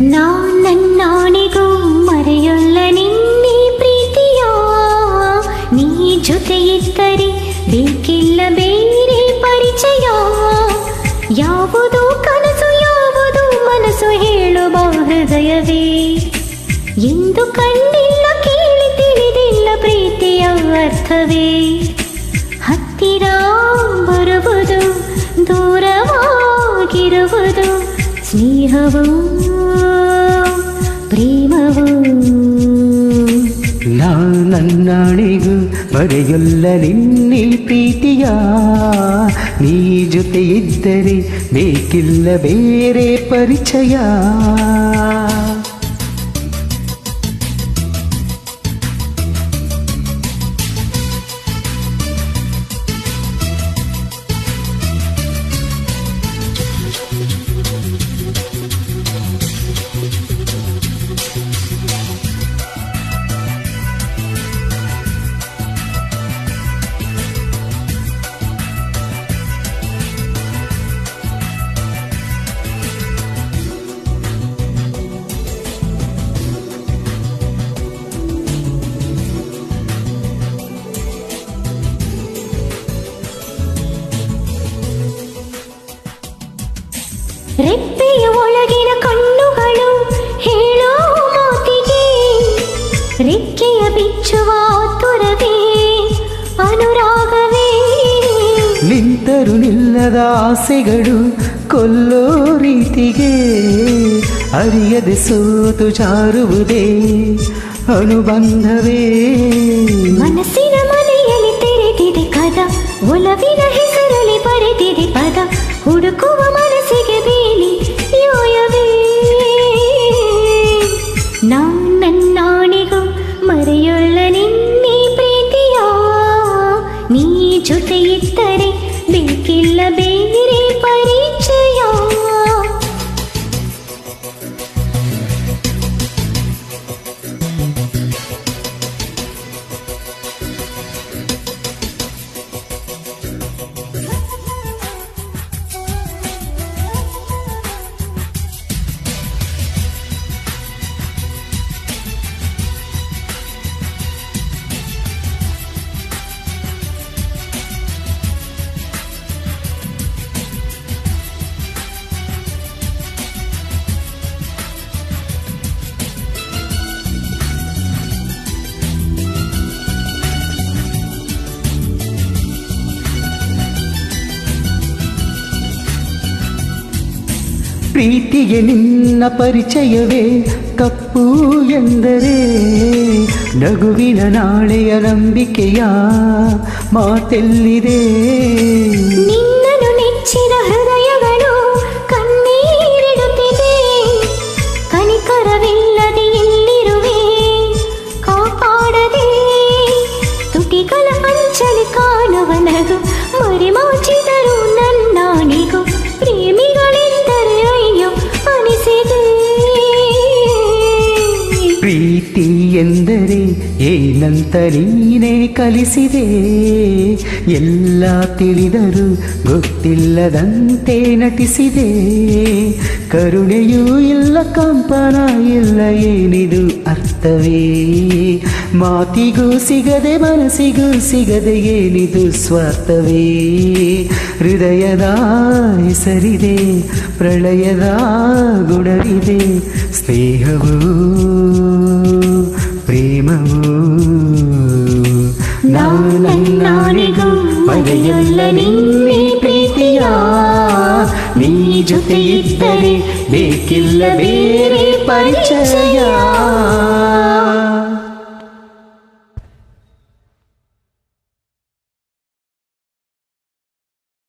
ನಾ ನನ್ನಾಣಿಗೂ ಮರೆಯೊಲ್ಲ ನಿನ್ನೆ ಪ್ರೀತಿಯ? ನೀ ಜೊತೆಯಿದ್ದರೆ ಬೇಕಿಲ್ಲ ಬೇರೆ ಪರಿಚಯ? ಯಾವುದು ಕನಸು, ಯಾವುದು ಮನಸ್ಸು ಹೇಳುವ ಹೃದಯವೇ? ಎಂದು ಕಂಡಿಲ್ಲ ಕೇಳಿ ತಿಳಿದಿಲ್ಲ ಪ್ರೀತಿಯ ಅರ್ಥವೇ? ಹತ್ತಿರ ಬರುವುದು, ದೂರವಾಗಿರುವುದು, ಸ್ನೇಹವು ಪ್ರೇಮವು. ನಾ ನನ್ನಾಣಿಗೂ ಮರೆಯೊಲ್ಲ ನಿನ್ನೆ ಪ್ರೀತಿಯ. ನೀ ಜೊತೆ ಇದ್ದರೆ ಬೇಕಿಲ್ಲ ಬೇರೆ ಪರಿಚಯ. ನಿಂತರು ನಿಲ್ಲದ ಆಸೆಗಳು ಕೊಲ್ಲೋ ರೀತಿಗೆ ಅರಿಯದೆ ಸೋತು ಜಾರುವುದೇ ಅನುಬಂಧವೇ ಮನಸ್ಸಿನ ಮನೆಯಲ್ಲಿ ತೆರೆದಿದೆ ಕದ ಒಲವಿನ ಹೆಸರಲ್ಲಿ ಬರೆದಿದೆ ಪದ ಹುಡುಕುವ ಮನಸ್ಸಿಗೆ ಬೇಲಿ ಯೋಯವೇ ನಾ ನನ್ನಾಣಿಗೂ ಮರೆಯೊಲ್ಲ ನಿನ್ನೆ ಪ್ರೀತಿಯ ನೀ ಜೊತೆ ಇದ್ದರೆ ಬೇಕಿಲ್ಲ ಬೇರೆ ಪರಿಚಯ ಪ್ರೀತಿಗೆ ನಿನ್ನ ಪರಿಚಯವೇ? ಕಪ್ಪು ಎಂದರೆ ನಗುವಿನ ನಾಳೆಯ ನಂಬಿಕೆಯ ಮಾತೆಲ್ಲಿದೆ. ನಿನ್ನನು ನೆಚ್ಚಿನ ಏನಂತ ನೀನೇ ಕಲಿಸಿದೆ. ಎಲ್ಲ ತಿಳಿದರೂ ಗೊತ್ತಿಲ್ಲದಂತೆ ನಟಿಸಿದೆ. ಕರುಣೆಯೂ ಇಲ್ಲ, ಕಂಪನ ಇಲ್ಲ, ಏನಿದು ಅರ್ಥವೇ? ಮಾತಿಗೂ ಸಿಗದೆ, ಮನಸ್ಸಿಗೂ ಸಿಗದೆ, ಏನಿದು ಸ್ವಾರ್ಥವೇ? ಹೃದಯದ ಹೆಸರಿದೆ, ಪ್ರಳಯದ ಗುಣವಿದೆ, ಸ್ನೇಹವು ಪ್ರೇಮವು ನಾವು ನನ್ನಾಣಿಗೂ ಮರೆಯೊಲ್ಲ ನಿನ್ನೆ ಪ್ರೀತಿಯ ನೀ ಜೊತೆ ಇದ್ದರೆ ಬೇಕಿಲ್ಲ ಬೇರೆ ಪರಿಚಯ